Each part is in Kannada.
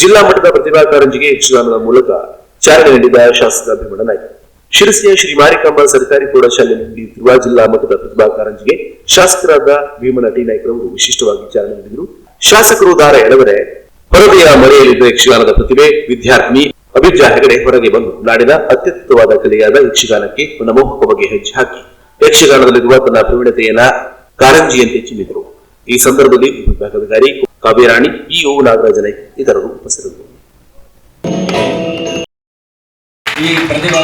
ಜಿಲ್ಲಾ ಮಟ್ಟದ ಪ್ರತಿಭಾ ಕಾರಂಜಿಗೆ ಯಕ್ಷಗಾನದ ಮೂಲಕ ಚಾಲನೆ ನೀಡಿದ ಶಾಸಕ ಭೀಮಣ್ಣ ನಾಯ್ಕ. ಶಿರಸಿಯ ಶ್ರೀ ಮಾರಿಕಾಂಬ ಸರ್ಕಾರಿ ಪ್ರೌಢಶಾಲೆಯಲ್ಲಿ ನಡೆಯುತ್ತಿರುವ ಜಿಲ್ಲಾ ಮಟ್ಟದ ಪ್ರತಿಭಾ ಕಾರಂಜಿಗೆ ಶಾಸಕರಾದ ಭೀಮಣ್ಣ ಟಿ ನಾಯ್ಕರವರು ವಿಶಿಷ್ಟವಾಗಿ ಚಾಲನೆ ನೀಡಿದರು. ಶಾಸಕರು ದಾರ ಎಳೆದರೆ ಹೊರಗೆಯ ಮನೆಯಲ್ಲಿದ್ದ ಯಕ್ಷಗಾನದ ಪ್ರತಿಭೆ ವಿದ್ಯಾರ್ಥಿನಿ ಅಭಿಜಾ ಹೆಗಡೆ ಹೊರಗೆ ಬಂದು ನಾಡಿನ ಅತ್ಯುತ್ತವಾದ ಕಲೆಯಾದ ಯಕ್ಷಗಾನಕ್ಕೆ ಒಂದು ಮೋಹಕ ಬಗೆ ಹೆಜ್ಜೆ ಹಾಕಿ ಯಕ್ಷಗಾನದಲ್ಲಿರುವ ತನ್ನ ಪ್ರವೀಣತೆಯನ್ನ ಕಾರಂಜಿಯಂತೆ ಚಿಮ್ಮಿದರು. ಈ ಸಂದರ್ಭದಲ್ಲಿ ಉಪವಿಭಾಗಾಧಿಕಾರಿ ಕಾವ್ಯರಾಣಿ ಇಒ ನಾಗರಾಜ ನಾಯ್ಕ ಇತರರು ಉಪಸ್ಥಿತರಿದ್ದರು ಈ ಪ್ರತಿಭಾ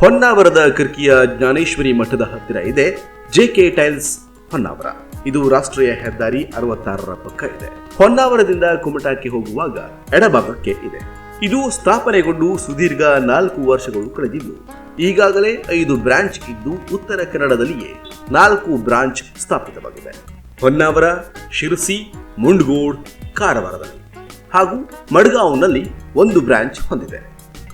ಹೊನ್ನಾವರದ ಕಿರ್ಕಿಯ ಜ್ಞಾನೇಶ್ವರಿ ಮಠದ ಹತ್ತಿರ ಇದೆ ಜೆ ಕೆ ಟೈಲ್ಸ್ ಹೊನ್ನಾವರ. ಇದು ರಾಷ್ಟ್ರೀಯ ಹೆದ್ದಾರಿ ಅರವತ್ತಾರರ ಪಕ್ಕ ಇದೆ. ಹೊನ್ನಾವರದಿಂದ ಕುಮಟಾಕ್ಕೆ ಹೋಗುವಾಗ ಎಡಭಾಗಕ್ಕೆ ಇದೆ. ಇದು ಸ್ಥಾಪನೆಗೊಂಡು ಸುದೀರ್ಘ ನಾಲ್ಕು ವರ್ಷಗಳು ಕಳೆದಿದ್ದು, ಈಗಾಗಲೇ ಐದು ಬ್ರಾಂಚ್ ಇದ್ದು ಉತ್ತರ ಕನ್ನಡದಲ್ಲಿಯೇ ನಾಲ್ಕು ಬ್ರಾಂಚ್ ಸ್ಥಾಪಿತವಾಗಿದೆ. ಹೊನ್ನಾವರ, ಶಿರಸಿ, ಮುಂಡ್ಗೋಡ್, ಕಾರವಾರದಲ್ಲಿ ಹಾಗೂ ಮಡ್ಗಾವ್ನಲ್ಲಿ ಒಂದು ಬ್ರಾಂಚ್ ಹೊಂದಿದೆ.